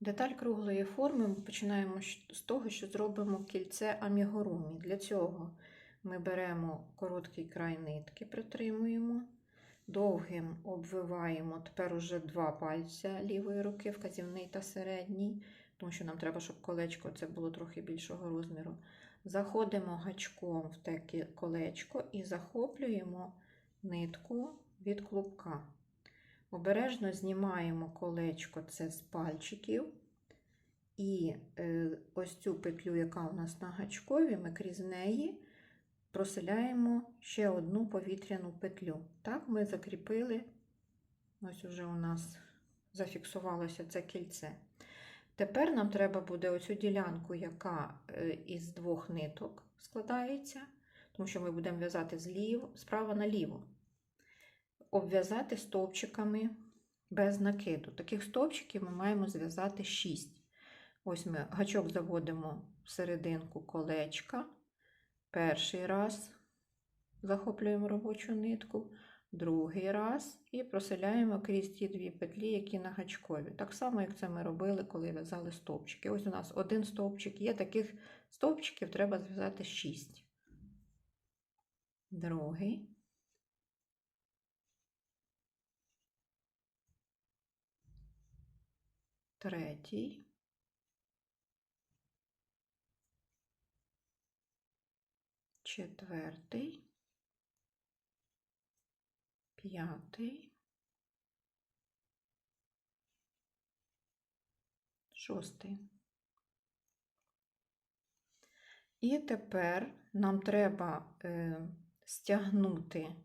Деталь круглої форми ми починаємо з того, що зробимо кільце амігурумі. Для цього ми беремо короткий край нитки, притримуємо, довгим обвиваємо тепер уже два пальця лівої руки, вказівний та середній, тому що нам треба, щоб колечко це було трохи більшого розміру. Заходимо гачком в те колечко і захоплюємо нитку від клубка. Обережно знімаємо колечко це з пальчиків. І е, ось цю петлю, яка у нас на гачкові, ми крізь неї проселяємо ще одну повітряну петлю. Так, ми закріпили, ось уже у нас зафіксувалося це кільце. Тепер нам треба буде оцю ділянку, яка е, із двох ниток складається, тому що ми будемо в'язати злів, справа наліво обв'язати стовпчиками без накиду. Таких стовпчиків ми маємо зв'язати 6. Ось ми гачок заводимо в серединку колечка. Перший раз захоплюємо робочу нитку, другий раз і проселяємо крізь ті дві петлі, які на гачкові. Так само, як це ми робили, коли в'язали стовпчики. Ось у нас один стовпчик є, таких стовпчиків треба зв'язати 6. Другий. Третій, четвертий, п'ятий, шостий. І тепер нам треба е, стягнути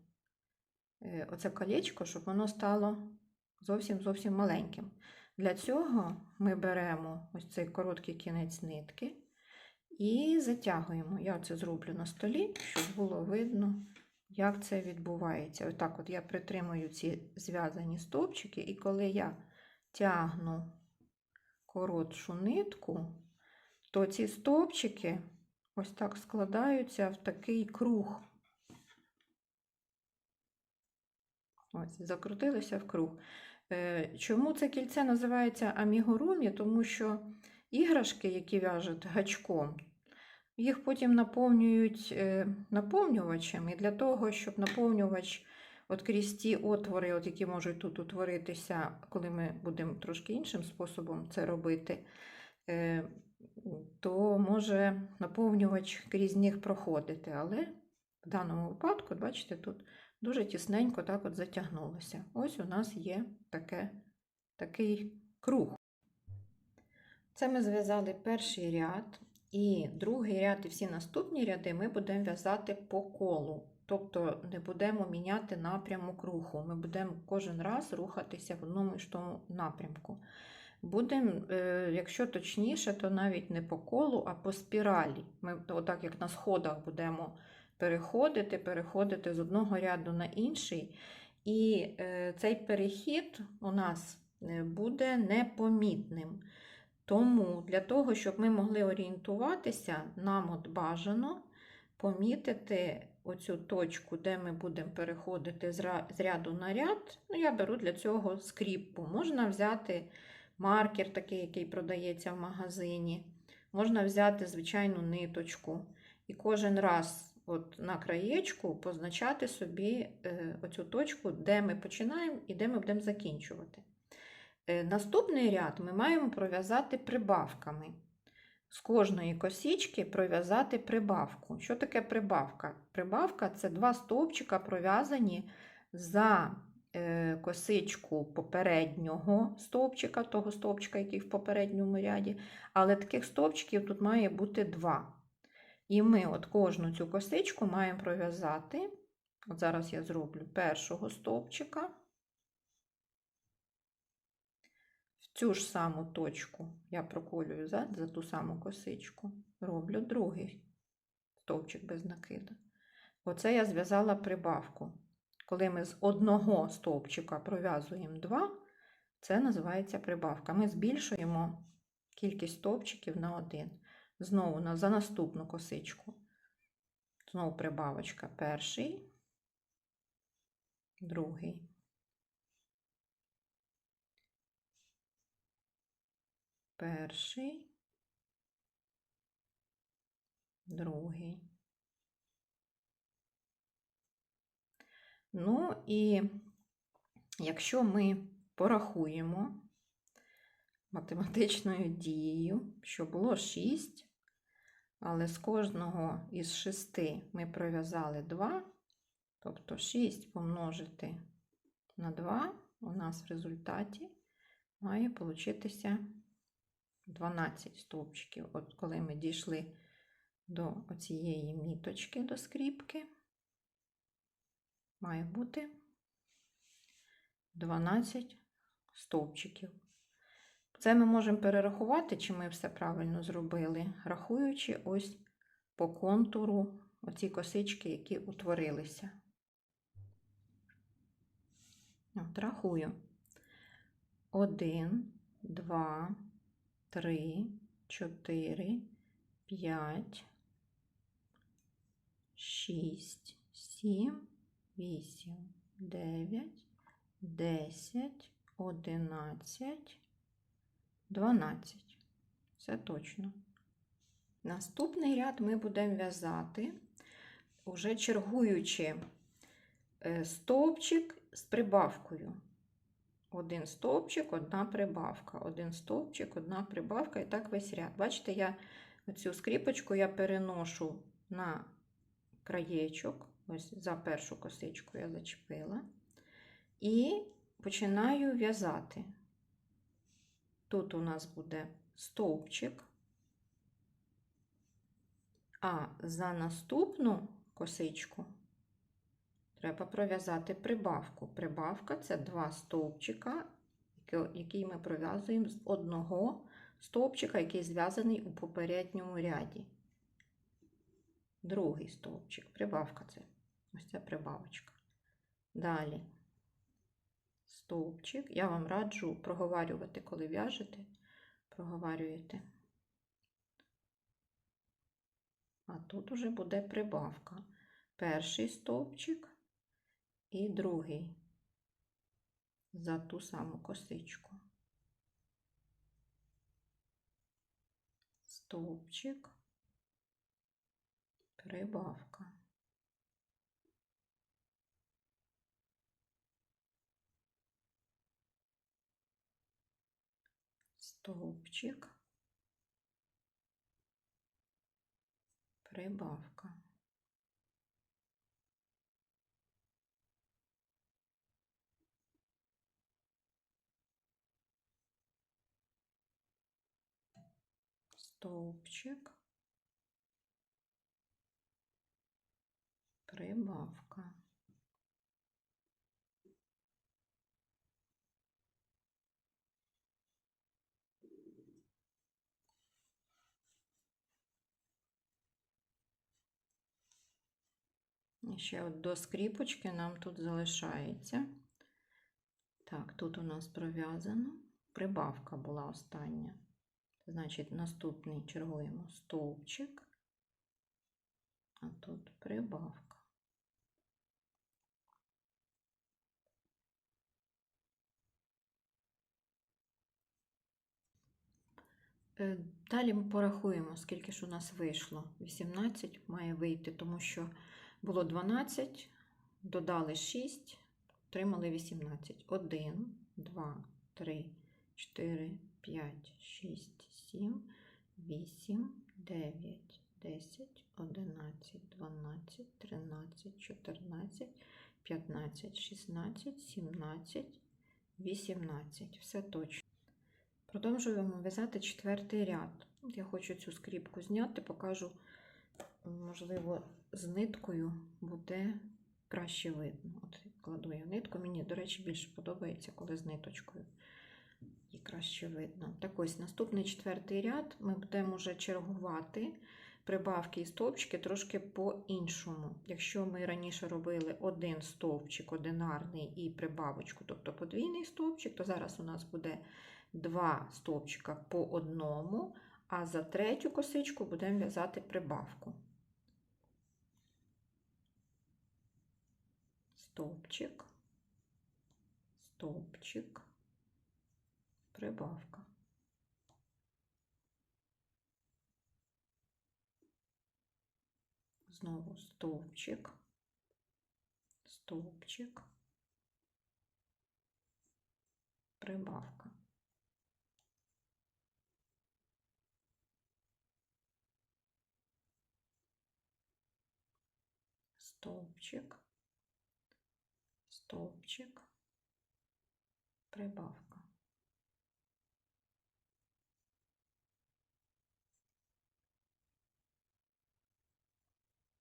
е, оце колечко, щоб воно стало зовсім зовсім маленьким. Для цього ми беремо ось цей короткий кінець нитки і затягуємо. Я це зроблю на столі, щоб було видно, як це відбувається. Отак от я притримую ці зв'язані стовпчики, і коли я тягну коротшу нитку, то ці стовпчики ось так складаються в такий круг. Ось, закрутилися в круг. Е, Чому це кільце називається амігурумі? Тому що іграшки, які в'яжуть гачком, їх потім наповнюють е, наповнювачем. І для того, щоб наповнювач от крізь ті отвори, от які можуть тут утворитися, коли ми будемо трошки іншим способом це робити, е, то може наповнювач крізь них проходити. Але в даному випадку, бачите, тут дуже тісненько так от затягнулося. Ось у нас є таке, такий круг. Це ми зв'язали перший ряд, і другий ряд і всі наступні ряди ми будемо в'язати по колу. Тобто не будемо міняти напрямок руху. Ми будемо кожен раз рухатися в одному і тому напрямку. Будемо, е, якщо точніше, то навіть не по колу, а по спіралі. Ми, отак як на сходах, будемо переходити, переходити з одного ряду на інший. І е, цей перехід у нас е, буде непомітним. Тому для того, щоб ми могли орієнтуватися, нам от бажано помітити оцю точку, де ми будемо переходити з ряду на ряд. Ну, я беру для цього скріпку. Можна взяти маркер, такий, який продається в магазині. Можна взяти звичайну ниточку. І кожен раз от на краєчку позначати собі е, оцю точку, де ми починаємо і де ми будемо закінчувати. Е, Наступний ряд ми маємо пров'язати прибавками. З кожної косічки пров'язати прибавку. Що таке прибавка? Прибавка це два стовпчика пров'язані за е, косичку попереднього стовпчика, того стовпчика, який в попередньому ряді, але таких стовпчиків тут має бути два. І ми от кожну цю косичку маємо пров'язати. От зараз я зроблю першого стовпчика. В цю ж саму точку я проколюю за, за ту саму косичку, роблю другий стовпчик без накиду. Оце я зв'язала прибавку. Коли ми з одного стовпчика пров'язуємо два, це називається прибавка. Ми збільшуємо кількість стовпчиків на один. Знову за наступну косичку. Знову прибавочка. Перший, другий. перший, другий. Ну і якщо ми порахуємо математичною дією, що було 6, але з кожного із 6 ми пров'язали 2, тобто 6 помножити на 2 у нас в результаті має получитися 12 стовпчиків. От коли ми дійшли до цієї міточки, до скріпки, має бути 12 стовпчиків. Це ми можемо перерахувати, чи ми все правильно зробили, рахуючи ось по контуру оці косички, які утворилися. От, рахую. 1, 2, 3, 4, 5, 6, 7, 8, 9, 10, 11, 12. Це точно. Наступний ряд ми будемо в'язати, уже чергуючи е, стовпчик з прибавкою. Один стовпчик, одна прибавка, один стовпчик, одна прибавка, і так весь ряд. Бачите, я цю скріпочку я переношу на краєчок, ось за першу косичку я зачепила, і починаю в'язати. Тут у нас буде стовпчик, а за наступну косичку треба пров'язати прибавку. Прибавка це два стовпчика, який ми пров'язуємо з одного стовпчика, який зв'язаний у попередньому ряді. Другий стовпчик. Прибавка це ось ця прибавочка. Далі стовпчик. Я вам раджу проговарювати, коли в'яжете, проговарюєте. А тут уже буде прибавка. Перший стовпчик і другий за ту саму косичку. Стовпчик, прибавка. Стовпчик, прибавка. стовпчик, прибавка. І ще от до скріпочки нам тут залишається. Так, тут у нас пров'язано. Прибавка була остання. Значить, наступний чергуємо стовпчик, а тут прибавка. Е, далі ми порахуємо, скільки ж у нас вийшло. 18 має вийти, тому що було 12, додали 6, отримали 18. 1, 2, 3, 4, 5, 6, 7, 8, 9, 10, 11, 12, 13, 14, 15, 16, 17, 18. Все точно. Продовжуємо в'язати четвертий ряд. Я хочу цю скріпку зняти, покажу, можливо, з ниткою буде краще видно. От кладу я нитку. Мені, до речі, більше подобається, коли з ниточкою і краще видно. Так ось наступний четвертий ряд ми будемо вже чергувати прибавки і стовпчики трошки по-іншому. Якщо ми раніше робили один стовпчик, одинарний і прибавочку, тобто подвійний стовпчик, то зараз у нас буде два стовпчика по одному, а за третю косичку будемо в'язати прибавку. Стопчик, стовпчик, прибавка. Знову стовпчик, стовпчик, прибавка. Стовпчик, стовпчик, прибавка.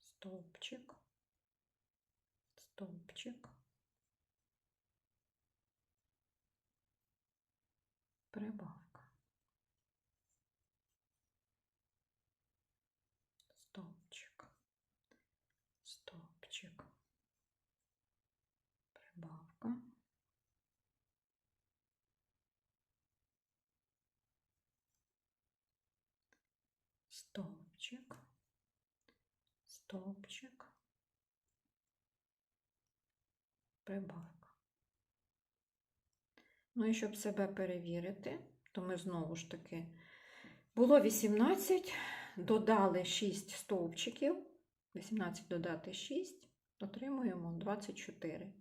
Стовпчик, стовпчик, прибавка. Стовпчик, стовпчик, прибавка. Стовпчик, стовпчик, прибавка. Ну і щоб себе перевірити, то ми знову ж таки було 18, додали 6 стовпчиків, 18 додати 6, отримуємо 24.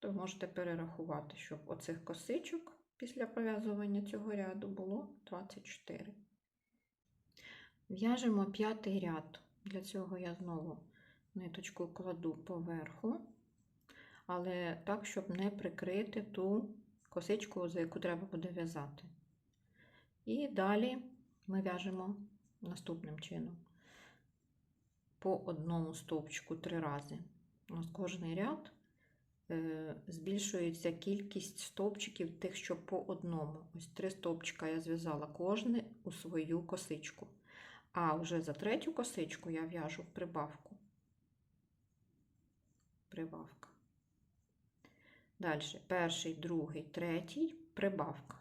То можете перерахувати, щоб оцих косичок після пров'язування цього ряду було 24. В'яжемо п'ятий ряд. Для цього я знову ниточку кладу поверху, але так, щоб не прикрити ту косичку, за яку треба буде в'язати. І далі ми в'яжемо наступним чином. По одному стовпчику три рази. У нас кожний ряд е, збільшується кількість стовпчиків тих, що по одному. Ось три стовпчика я зв'язала кожне у свою косичку. А вже за третю косичку я в'яжу прибавку. Прибавка. Далі перший, другий, третій, прибавка.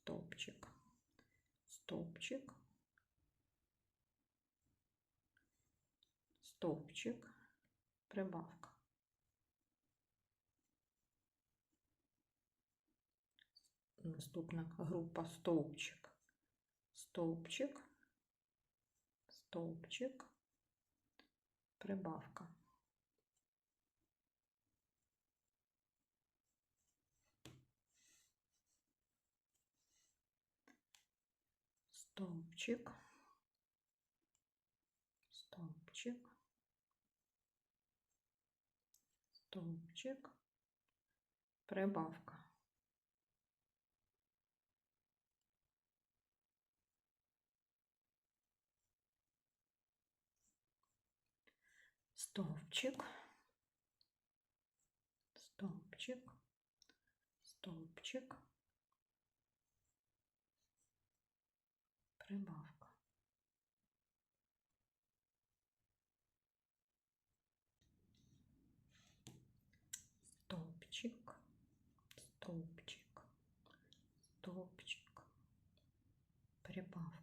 Стовпчик, стовпчик, стовпчик, прибавка. Наступна група стовпчик, стовпчик, стовпчик, прибавка. Стовпчик, стовпчик, стовпчик, прибавка. Стовпчик, стовпчик, стовпчик, прибавка. Стовпчик, стовпчик, стовпчик, прибавка.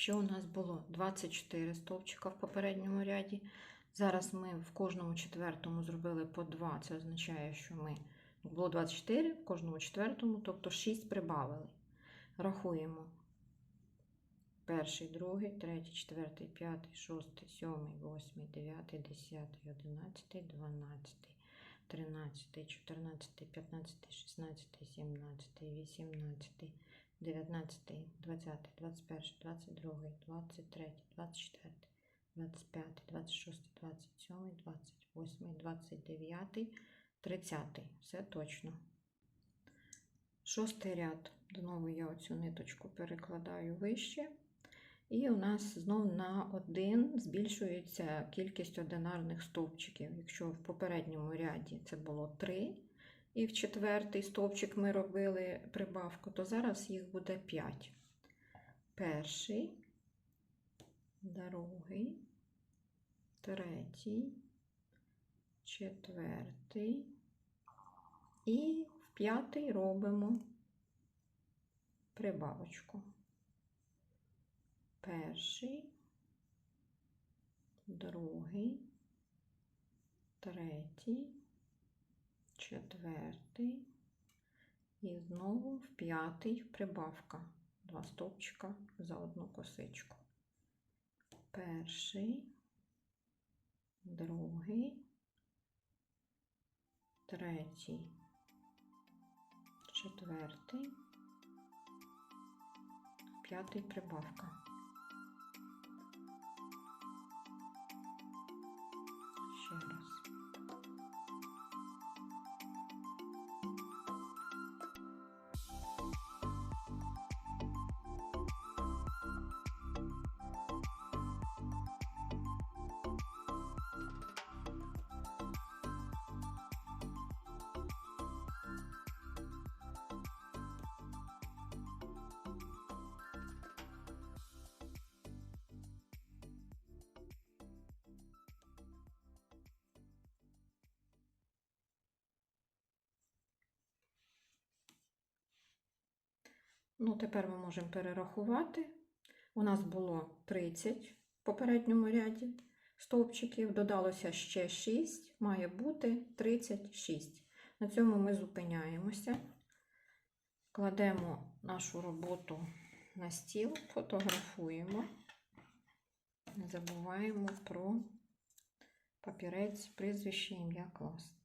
Якщо у нас було 24 стовпчика в попередньому ряді, зараз ми в кожному четвертому зробили по 2. Це означає, що ми було 24 в кожному четвертому, тобто 6 прибавили. Рахуємо. Перший, другий, третій, четвертий, п'ятий, шостий, сьомий, восьмий, дев'ятий, десятий, одинадцятий, дванадцятий, тринадцятий, чотирнадцятий, п'ятнадцятий, шістнадцятий, сімнадцятий, вісімнадцятий. 19, 20, 21, 22, 23, 24, 25, 26, 27, 28, 29, 30. Все точно. Шостий ряд. Знову я оцю ниточку перекладаю вище. І у нас знову на один збільшується кількість одинарних стовпчиків. Якщо в попередньому ряді це було 3, і в четвертий стовпчик ми робили прибавку, то зараз їх буде 5. Перший, другий, третій, четвертий. І в п'ятий робимо прибавочку. Перший, другий, третій четвертий, І знову в п'ятий прибавка. Два стовпчика за одну косичку. Перший, другий, третій, четвертий, п'ятий прибавка. Ще раз. Ну, тепер ми можемо перерахувати. У нас було 30 в попередньому ряді стовпчиків, додалося ще 6, має бути 36. На цьому ми зупиняємося, кладемо нашу роботу на стіл, фотографуємо. Не забуваємо про папірець, прізвище, ім'я класти.